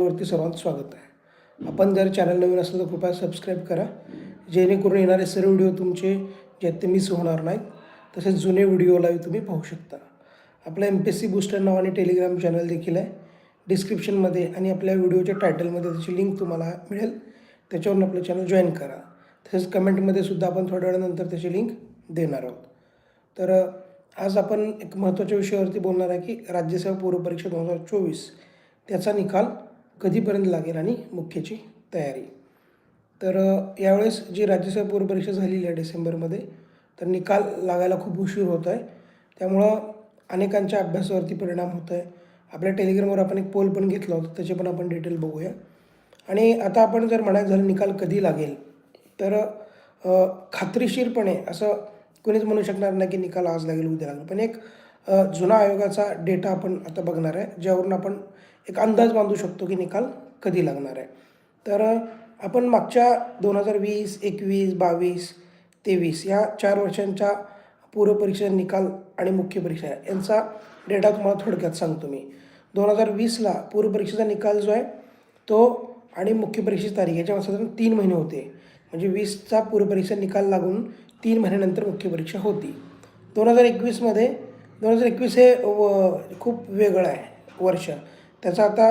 वरती सर्वांचं स्वागत आहे. आपण जर चॅनल नवीन असेल तर कृपया सबस्क्राईब करा. जेणेकरून येणारे सर्व व्हिडिओ तुमचे जे आहेत ते मिस होणार नाहीत. तसेच जुने व्हिडिओलाही तुम्ही पाहू शकता. आपलं M P S C booster नावाने टेलिग्राम चॅनल देखील आहे. डिस्क्रिप्शनमध्ये आणि आपल्या व्हिडिओच्या टायटलमध्ये त्याची लिंक तुम्हाला मिळेल. त्याच्यावरून आपलं चॅनल जॉईन करा. तसेच कमेंटमध्ये सुद्धा आपण थोड्या वेळानंतर त्याची लिंक देणार आहोत. तर आज आपण एक महत्त्वाच्या विषयावरती बोलणार आहे की राज्यसेवा पूर्वपरीक्षा दोन हजार चोवीस. त्याचा निकाल कधीपर्यंत लागेल आणि मुख्याची तयारी. तर यावेळेस जी राज्यसभा पूर्वपरीक्षा झालेली आहे डिसेंबरमध्ये तर निकाल लागायला खूप उशीर होत आहे त्यामुळं अनेकांच्या अभ्यासावरती परिणाम होत आहे आपल्या टेलिग्रामवर आपण एक पोल पण घेतला होता त्याचे पण आपण डिटेल बघूया. आणि आता आपण जर म्हणायचं झालं निकाल कधी लागेल तर खात्रीशीरपणे असं कोणीच म्हणू शकणार नाही की निकाल आज लागेल उद्या लागेल. पण एक जुना आयोगाचा डेटा आपण आता बघणार आहे ज्यावरून आपण एक अंदाज बांधू शकतो की निकाल कधी लागणार आहे. तर आपण मागच्या दोन हजार वीस एकवीस बावीस तेवीस या चार वर्षांच्या पूर्वपरीक्षा निकाल आणि मुख्य परीक्षा यांचा डेटा तुम्हाला थोडक्यात सांगतो मी. दोन हजार वीसला पूर्वपरीक्षेचा निकाल जो आहे तो आणि मुख्य परीक्षेची तारीख याच्यावर साधारण तीन महिने होते. म्हणजे वीसचा पूर्वपरीक्षा निकाल लागून तीन महिन्यानंतर मुख्य परीक्षा होती. दोन हजार एकवीसमध्ये दोन हजार एकवीस हे व खूप वेगळं आहे वर्ष. त्याचा आता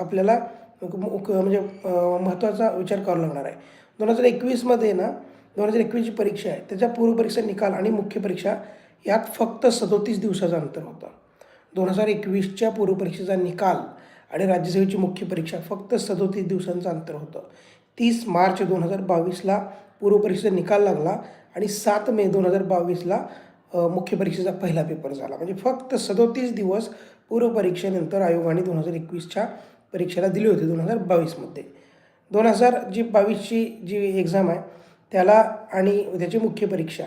आपल्याला म्हणजे महत्त्वाचा विचार करावा लागणार आहे. दोन हजार एकवीसमध्ये ना दोन हजार एकवीसची परीक्षा आहे. त्याच्या पूर्वपरीक्षा निकाल आणि मुख्य परीक्षा यात फक्त सदोतीस दिवसाचा अंतर होतं. दोन हजार एकवीसच्या पूर्वपरीक्षेचा निकाल आणि राज्यसेवेची मुख्य परीक्षा फक्त सदोतीस दिवसांचं अंतर होतं. तीस मार्च दोन हजार बावीसला पूर्वपरीक्षेचा निकाल लागला आणि सात मे दोन हजार बावीसला मुख्य परीक्षेचा पहिला पेपर झाला. म्हणजे फक्त सदोतीस दिवस पूर्वपरीक्षेनंतर आयोगाने दोन हजार एकवीसच्या परीक्षेला दिली होती दोन हजार बावीसमध्ये. दोन हजार जी बावीसची जी एक्झाम आहे त्याला आणि त्याची मुख्य परीक्षा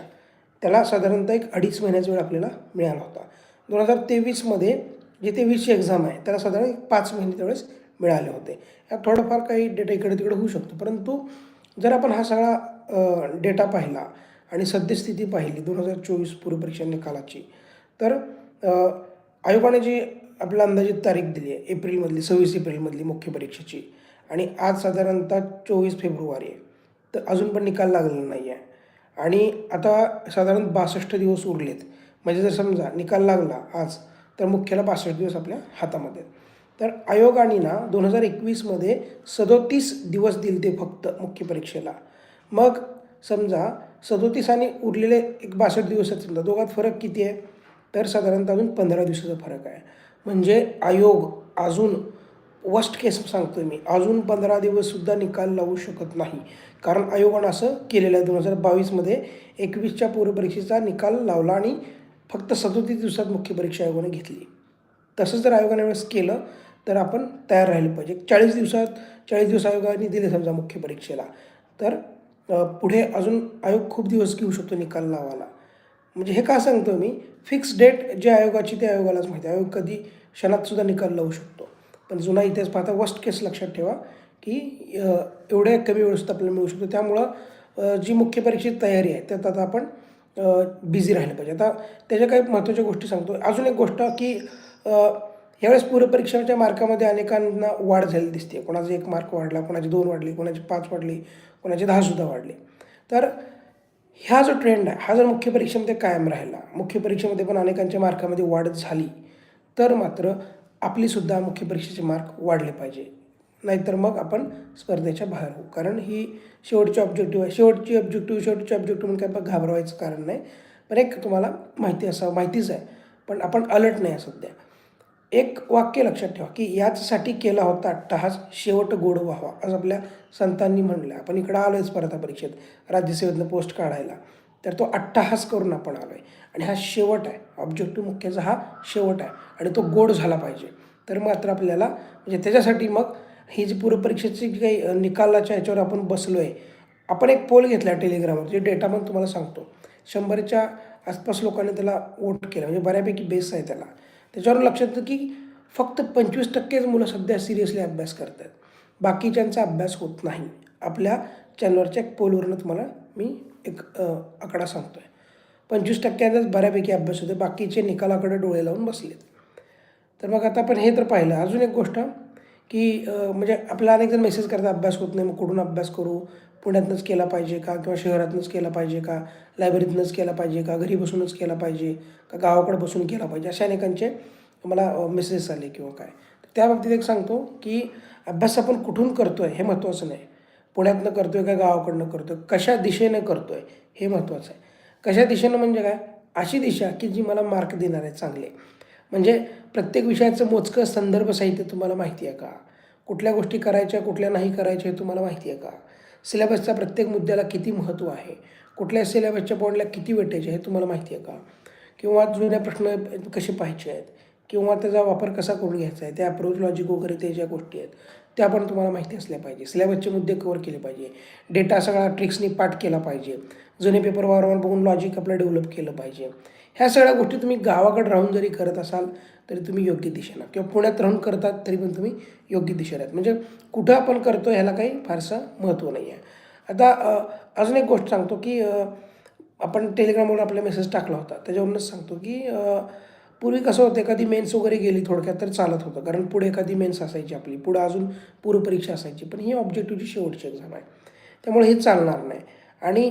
त्याला साधारणतः एक अडीच महिन्याचा वेळ आपल्याला मिळाला होता. दोन हजार तेवीसमध्ये जी तेवीसची एक्झाम आहे त्याला साधारण एक पाच महिने त्यावेळेस मिळाले होते. यात थोडंफार काही डेटा इकडे तिकडे होऊ शकतो परंतु जर आपण हा सगळा डेटा पाहिला आणि सद्यस्थिती पाहिली दोन हजार चोवीस पूर्वपरीक्षा निकालाची तर आयोगाने जी आपल्याला अंदाजित तारीख दिली आहे एप्रिलमधली सव्वीस एप्रिलमधली मुख्य परीक्षेची आणि आज साधारणतः चोवीस फेब्रुवारी आहे तर अजून पण निकाल लागलेला नाही आहे आणि आता साधारण बासष्ट दिवस उरलेत. म्हणजे जर समजा निकाल लागला आज तर मुख्याला बासष्ट दिवस आपल्या हातामध्ये आहेत. तर आयोगाने ना दोन हजार एकवीसमध्ये सदोतीस दिवस दिले ते फक्त मुख्य परीक्षेला. मग समजा सदोतीस आणि उरलेले एक बासष्ट दिवस असतील दोघात फरक किती आहे? तर साधारणतः अजून पंधरा दिवसाचा फरक आहे. म्हणजे आयोग अजून वस्ट केस सांगतोय मी. अजून पंधरा दिवससुद्धा निकाल लावू शकत नाही. कारण आयोगानं असं केलेलं आहे दोन हजार बावीसमध्ये एकवीसच्या पूर्वपरीक्षेचा निकाल लावला आणि फक्त सदोतीस दिवसात मुख्य परीक्षा आयोगाने घेतली. तसंच जर आयोगाने वेळेस केलं तर आपण तयार राहिलं पाहिजे. चाळीस दिवसात चाळीस दिवस आयोगाने दिले समजा मुख्य परीक्षेला. तर पुढे अजून आयोग खूप दिवस घेऊ शकतो निकाल लावायला. म्हणजे हे का सांगतो मी? फिक्स डेट जे आयोगाची ते आयोगालाच माहिती आहे. आयोग कधी क्षणातसुद्धा निकाल लावू शकतो. पण जुना इतिहास पाहता वर्स्ट केस लक्षात ठेवा की एवढ्या कमी वेळेसुद्धा आपल्याला मिळू शकतो. त्यामुळं जी मुख्य परीक्षेची तयारी आहे त्यात आता आपण बिझी राहिलं पाहिजे. आता त्याच्या काही महत्त्वाच्या गोष्टी सांगतो. अजून एक गोष्ट की यावेळेस पूरपरीक्षेच्या मार्कामध्ये अनेकांना वाढ झाली दिसते. कोणाचा एक मार्क वाढला कोणाचे दोन वाढले कोणाचे पाच वाढले कोणाचे दहासुद्धा वाढले. तर ह्या जो ट्रेंड आहे हा जर मुख्य परीक्षेमध्ये कायम राहिला मुख्य परीक्षेमध्ये पण अनेकांच्या मार्कामध्ये वाढ झाली तर मात्र आपलीसुद्धा मुख्य परीक्षेचे मार्क वाढले पाहिजे. नाहीतर मग आपण स्पर्धेच्या बाहेर होऊ. कारण ही शेवटची ऑब्जेक्टिव्ह आहे. शेवटची ऑब्जेक्टिव्ह शेवटची ऑब्जेक्टिव्ह म्हणून काय घाबरवायचं कारण नाही. पण एक तुम्हाला माहिती असावं माहितीच आहे. पण आपण अलर्ट नाही आहे सध्या. एक वाक्य लक्षात ठेवा की याचसाठी केला होता अट्टहास शेवट गोड व्हावा असं आपल्या संतांनी म्हणलं. आपण इकडं आलो आहे स्पर्धा परीक्षेत राज्यसेवेतनं पोस्ट काढायला. तर तो अट्टहास करून आपण आलो आहे आणि हा शेवट आहे. ऑब्जेक्टिव्ह मुख्याचा हा शेवट आहे. आणि तो गोड झाला पाहिजे. तर मात्र आपल्याला म्हणजे त्याच्यासाठी मग ही जी पूर्वपरीक्षेची जी काही निकालाच्या ह्याच्यावर आपण बसलो आहे आपण एक पोल घेतला टेलिग्रामवर जे डेटा पण तुम्हाला सांगतो. शंभरच्या आसपास लोकांनी त्याला वोट केलं. म्हणजे बऱ्यापैकी बेस आहे त्याला. त्याच्यावर लक्षात येतं की फक्त पंचवीस टक्केच मुलं सध्या सिरियसली अभ्यास करत आहेत बाकीच्यांचा अभ्यास होत नाही. आपल्या चॅनलवरच्या एक पोलवरनं तुम्हाला मी एक आकडा सांगतो आहे पंचवीस टक्क्यांचाच बऱ्यापैकी अभ्यास होते बाकीचे निकालाकडे डोळे लावून बसलेत. तर मग आता आपण हे तर पाहिलं. अजून एक गोष्ट की म्हणजे आपल्याला अनेक जण मेसेज करतात अभ्यास होत नाही मग कुठून अभ्यास करू? पुण्यातनंच केला पाहिजे का? किंवा शहरातनंच केला पाहिजे का? लायब्ररीतनंच केला पाहिजे का? घरी बसूनच केला पाहिजे का? गावाकडे बसून केला पाहिजे? अशा अनेकांचे मला मेसेजेस आले किंवा काय. त्या बाबतीत एक सांगतो की अभ्यास आपण कुठून करतो आहे हे महत्त्वाचं नाही. पुण्यातनं करतो आहे का? गावाकडनं करतो आहे कशा दिशेनं करतो आहे हे महत्त्वाचं आहे. कशा दिशेनं म्हणजे काय? अशी दिशा की जी मला मार्क देणार आहे चांगले. म्हणजे प्रत्येक विषयाचं मोजकं संदर्भ साहित्य तुम्हाला माहिती आहे का? कुठल्या गोष्टी करायच्या कुठल्या नाही करायच्या हे तुम्हाला माहिती आहे का? सिलेबसचा प्रत्येक मुद्द्याला किती महत्त्व आहे? कुठल्या सिलेबसच्या पॉईंटला किती वेटेज आहे? हे तुम्हाला माहिती आहे का? किंवा जुन्या प्रश्न कसे पाहायचे आहेत? किंवा त्याचा वापर कसा करून घ्यायचा आहे? त्या अप्रोच लॉजिक वगैरे ते ज्या गोष्टी आहेत त्या पण तुम्हाला माहिती असल्या पाहिजे. सिलेबसचे मुद्दे कवर केले पाहिजे. डेटा सगळा ट्रिक्सनी पाठ केला पाहिजे. जुने पेपर वारंवार बघून लॉजिक आपलं डेव्हलप केलं पाहिजे. ह्या सगळ्या गोष्टी तुम्ही गावाकडे राहून जरी करत असाल तरी तुम्ही योग्य दिशेनं. किंवा पुण्यात राहून करतात तरी पण तुम्ही योग्य दिशेला आहेत. म्हणजे कुठं आपण करतो ह्याला काही फारसं महत्त्व नाही आहे आता अजून एक गोष्ट सांगतो की आपण टेलिग्रामवर आपला मेसेज टाकला होता. त्याच्यावरूनच सांगतो की पूर्वी कसं होतं एखादी मेन्स वगैरे गेली थोडक्यात तर चालत होतं. कारण पुढे एखादी मेन्स असायची आपली पुढं अजून पूर्वपरीक्षा असायची. पण ही ऑब्जेक्टिव्हची शेवटची एक्झाम आहे. त्यामुळे हे चालणार नाही. आणि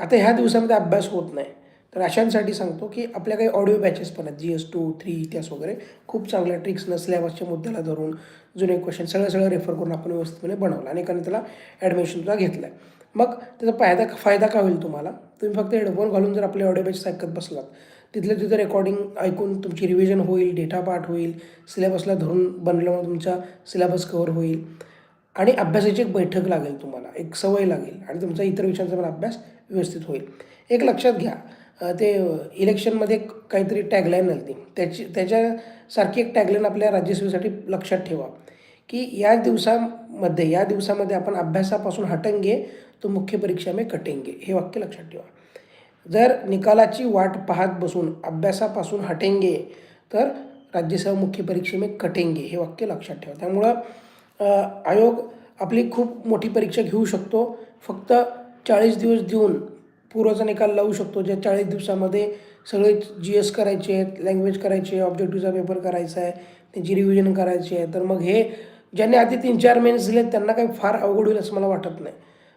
आता ह्या दिवसामध्ये अभ्यास होत नाही. तर अशांसाठी सांगतो की आपल्या काही ऑडिओ बॅचेस पण आहेत. जी एस टू थ्री इतिहास वगैरे खूप चांगल्या ट्रिक्स नसल्यावरच्या मुद्द्याला धरून जुने क्वेश्चन सगळं सगळं रेफर करून आपण व्यवस्थितपणे बनवलं आणि एकाने त्याला ॲडमिशनसुद्धा घेतलं आहे मग त्याचा फायदा फायदा का होईल तुम्हाला? तुम्ही फक्त हेडफोन घालून जर आपले ऑडिओ बॅचेस ऐकत बसलात तिथलं तिथं रेकॉर्डिंग ऐकून तुमची रिव्हिजन होईल डेटा पाठ होईल सिलेबसला धरून बनल्यामुळे तुमचा सिलेबस कवर होईल आणि अभ्यासाची एक बैठक लागेल तुम्हाला एक सवय लागेल आणि तुमचा इतर विषयांचा पण अभ्यास व्यवस्थित होईल. एक लक्षात घ्या ते इलेक्शनमध्ये काहीतरी टॅगलाईन आली त्याची त्याच्यासारखी एक टॅगलाईन आपल्या राज्यसेवेसाठी लक्षात ठेवा की या दिवसामध्ये या दिवसामध्ये आपण अभ्यासापासून हटंगे तो मुख्य परीक्षा में कटेंगे. हे वाक्य लक्षात ठेवा. जर निकालाची वाट पाहत बसून अभ्यासापासून हटेंगे तर राज्यसेवा मुख्य परीक्षेमे कटेंगे. हे वाक्य लक्षात ठेवा. त्यामुळं आयोग आपली खूप मोठी परीक्षा घेऊ शकतो. फक्त चाळीस दिवस देऊन पूर्वाचा निकाल लावू शकतो ज्या चाळीस दिवसामध्ये सगळे जी एस करायचे आहेत लँग्वेज करायचे ऑब्जेक्टिव्हचा पेपर करायचा आहे त्यांची रिव्हिजन करायची आहे. तर मग हे ज्यांनी आधी तीन चार महिने दिले त्यांना काही फार अवघड होईल असं मला वाटत नाही.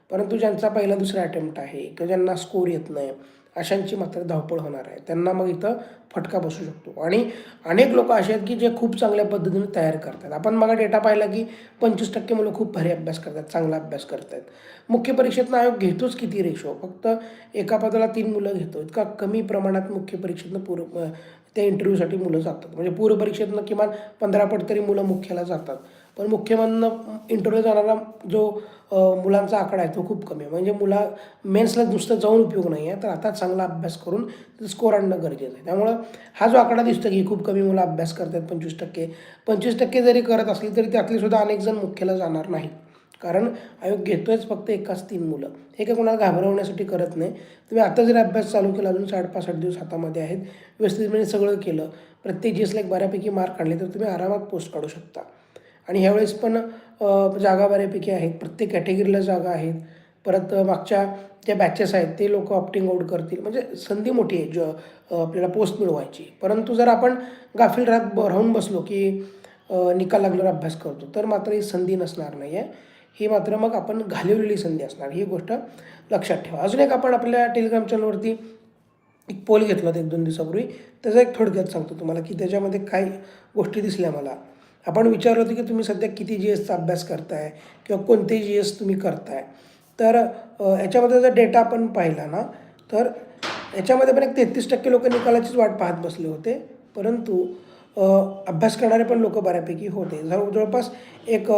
परंतु ज्यांचा पहिला दुसरा अटेम्प्ट आहे किंवा ज्यांना स्कोर येत नाही अशांची मात्र धावपळ होणार आहे. त्यांना मग इथं फटका बसू शकतो. आणि अनेक लोक असे आहेत की जे खूप चांगल्या पद्धतीने तयार करतात. आपण मग डेटा पाहिला की पंचवीस टक्के मुलं खूप भारी अभ्यास करतात चांगला अभ्यास करतात. मुख्य परीक्षेतनं आयोग घेतोच किती रेशो? फक्त एका पदाला तीन मुलं घेतो. इतका कमी प्रमाणात मुख्य परीक्षेतनं पूर्व त्या इंटरव्ह्यूसाठी मुलं जातात. म्हणजे पूर्व परीक्षेतनं किमान पंधरा पट तरी मुलं मुख्याला जातात. पण मुख्यमधनं इंटरव्ह्यू जाणारा जो मुलांचा आकडा आहे तो खूप कमी आहे. म्हणजे मुला मेन्सला नुसतं जाऊन उपयोग नाही आहे तर आता चांगला अभ्यास करून स्कोर आणणं गरजेचं आहे. त्यामुळं हा जो आकडा दिसतो की खूप कमी मुलं अभ्यास करतात पंचवीस टक्के पंचवीस टक्के जरी करत असली तरी त्यातले सुद्धा अनेक जण मुख्याला जाणार नाहीत. कारण आयोग घेतोयच फक्त एकाच तीन मुलं. हे काय कोणाला घाबरवण्यासाठी करत नाही. तुम्ही आता जरी अभ्यास चालू केला अजून साठ पासष्ट दिवस हातामध्ये आहेत व्यवस्थितपणे म्हणजे सगळं केलं प्रत्येक जीएसला एक बऱ्यापैकी मार्क काढले तर तुम्ही आरामात पोस्ट काढू शकता. आणि ह्यावेळेस पण जागा बऱ्यापैकी आहेत. प्रत्येक कॅटेगरीला जागा आहेत. परत मागच्या ज्या बॅचेस आहेत ते लोक ऑप्टिंग आउट करतील. म्हणजे संधी मोठी आहे ज आपल्याला पोस्ट मिळवायची. परंतु जर आपण गाफील राहत ब- राहून बसलो की निकाल लागल्यावर अभ्यास करतो तर मात्र ही संधी नसणार नाही आहे ही मात्र मग आपण घालवलेली संधी असणार. ही गोष्ट लक्षात ठेवा. अजून एक आपण आपल्या टेलिग्राम चॅनलवरती एक पोल घेतला होता एक दोन दिवसापूर्वी. त्याचा एक थोडक्यात सांगतो तुम्हाला की त्याच्यामध्ये काय गोष्टी दिसल्या मला. आपण विचारलं होतं की तुम्ही सध्या किती जी एसचा अभ्यास करताय किंवा कोणते जी एस तुम्ही करताय. तर याच्यामध्ये जर डेटा आपण पाहिला ना तर याच्यामध्ये पण एक तेहतीस टक्के लोक निकालाचीच वाट पाहत बसले होते. परंतु अभ्यास करणारे पण लोक बऱ्यापैकी होते. जवळ जवळपास एक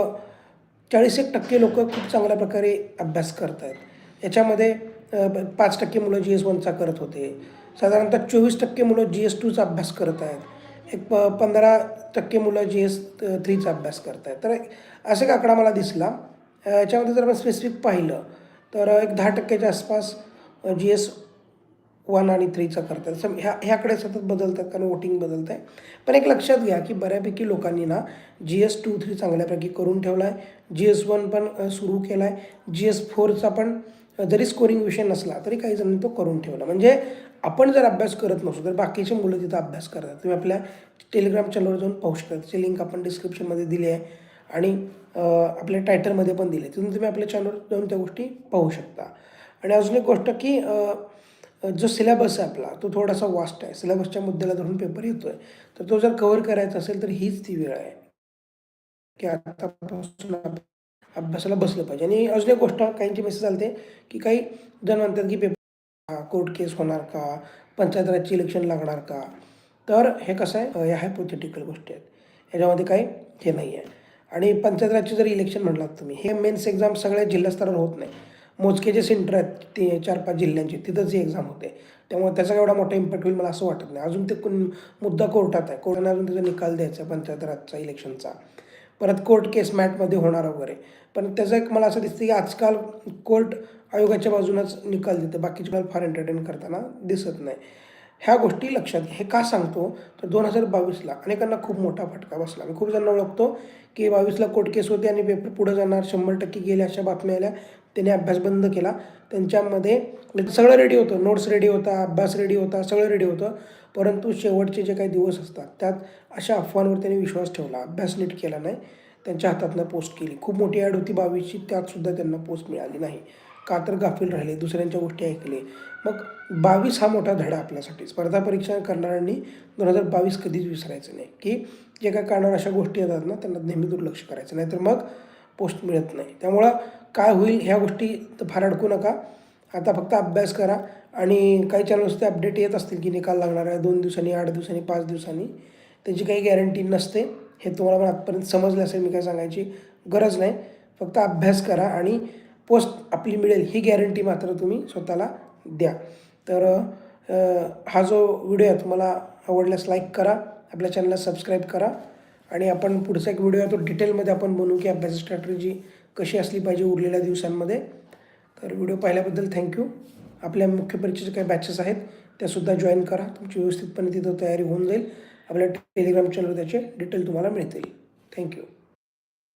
चाळीस एक टक्के लोक खूप चांगल्या प्रकारे अभ्यास करत आहेत याच्यामध्ये पाच टक्के मुलं जी एस वनचा करत होते. साधारणतः चोवीस टक्के मुलं जी एस टूचा अभ्यास करत आहेत. एक प पंधरा टक्के मुलं जी एस थ्रीचा अभ्यास करत आहेत तर असा एक आकडा मला दिसला. याच्यामध्ये जर आपण स्पेसिफिक पाहिलं तर एक दहा टक्क्याच्या आसपास जी एस वन आणि थ्रीचा करतात सम ह्या ह्याकडे सतत बदलतात कारण वोटिंग बदलत आहे पण एक लक्षात घ्या की बऱ्यापैकी लोकांनी ना जी एस टू थ्री चांगल्यापैकी करून ठेवला आहे जी एस वन पण सुरू केला आहे जी एस फोरचा पण जरी स्कोरिंग विषय नसला तरी काही जणांनी तो करून ठेवला. म्हणजे आपण जर अभ्यास करत नसू तर बाकीची मुलं तिथं अभ्यास करतात. तुम्ही आपल्या टेलिग्राम चॅनलवर जाऊन पाहू शकता. त्याची लिंक आपण डिस्क्रिप्शनमध्ये दिली आहे. आणि आपल्या टायटलमध्ये पण दिले तिथून तुम्ही आपल्या चॅनलवर जाऊन त्या गोष्टी पाहू शकता. आणि अजून एक गोष्ट की जो सिलेबस आहे आपला तो थोडासा वास्ट आहे. सिलेबसच्या मुद्द्याला धरून पेपर येतो आहे तर तो जर कवर करायचा असेल तर हीच ती वेळ आहे. की आतापासून अभ्यासाला बसलं पाहिजे. आणि अजून एक गोष्ट काहींची मेसेज आलते की काही जण म्हणतात की पेपर कोर्ट केस होणार का? पंचायत राजची इलेक्शन लागणार का? तर हे कसं आहे? अं, ह्या हायपोथेटिकल गोष्टी आहेत. याच्यामध्ये काही हे नाही आहे. आणि पंचायत राजचे जर इलेक्शन म्हणलात तुम्ही हे मेन्स एक्झाम सगळ्या जिल्हास्तरावर होत नाही. मोजके जे सेंटर आहेत ते चार पाच जिल्ह्यांची तिथंच ही एक्झाम होते. त्यामुळे त्याचा एवढा मोठा इम्पॅक्ट होईल मला असं वाटत नाही. अजून ते कोण मुद्दा कोर्टात आहे. कोर्टाने अजून त्याचा निकाल द्यायचा आहे पंचायत राजचा इलेक्शनचा परत कोर्ट केस मॅटमध्ये होणार वगैरे. पण त्याचं एक मला असं दिसतं की आजकाल कोर्ट आयोगाच्या बाजूनच निकाल देते. बाकीचे मला फार एंटरटेन करताना दिसत नाही. ह्या गोष्टी लक्षात घ्या. हे का सांगतो? तर दोन हजार बावीसला अनेकांना खूप मोठा फटका बसला. मी खूप जणांना ओळखतो की बावीसला कोर्ट केस होते आणि पेपर पुढं जाणार शंभर टक्के गेले अशा बातम्या आल्या. त्यांनी अभ्यास बंद केला. त्यांच्यामध्ये म्हणजे सगळं रेडी होतं. नोट्स रेडी होता अभ्यास रेडी होता सगळं रेडी होतं. परंतु शेवटचे जे काही दिवस असतात त्यात अशा अफवांवर त्यांनी विश्वास ठेवला. अभ्यास नीट केला नाही. त्यांच्या हातातनं पोस्ट केली. खूप मोठी ॲड होती बावीसची. त्यातसुद्धा त्यांना पोस्ट मिळाली नाही. का तर गाफील राहिले दुसऱ्यांच्या गोष्टी ऐकले. मग बावीस हा मोठा धडा आपल्यासाठी. स्पर्धा परीक्षा करणाऱ्यांनी दोन हजार बावीस कधीच विसरायचं नाही. की जे काय करणार अशा गोष्टी येतात ना त्यांना नेहमी दुर्लक्ष करायचं. नाही तर मग पोस्ट मिळत नाही. त्यामुळं काय होईल ह्या गोष्टी तर फार अडकू नका. आता फक्त अभ्यास करा आणि काही चॅनल्सचे अपडेट येत असतील की निकाल लागणार आहे दोन दिवसांनी आठ दिवसांनी पाच दिवसांनी. त्याची काही गॅरंटी नसते. हे तुम्हाला पण आजपर्यंत समजलं असेल मी काय सांगायची गरज नाही. फक्त अभ्यास करा आणि पोस्ट आपली मिळेल ही गॅरंटी मात्र तुम्ही स्वतःला द्या. तर हा जो व्हिडिओ आहे तुम्हाला आवडल्यास लाईक करा. आपल्या चॅनलला सबस्क्राईब करा. आणि आपण पुढचा एक व्हिडिओ आहे तो डिटेलमध्ये आपण बनवू की अभ्यास स्ट्रॅटर्जी कशी असली पाहिजे उरलेल्या दिवसांमध्ये. तर व्हिडिओ पाहिल्याबद्दल थँक्यू आपल्या मुख्य परीक्षेचे काही बॅचेस आहेत त्यासुद्धा जॉईन करा. तुमची व्यवस्थितपणे तिथं तयारी होऊन जाईल. आपल्या टेलिग्राम चॅनलवर त्याचे डिटेल तुम्हाला मिळतील. थँक्यू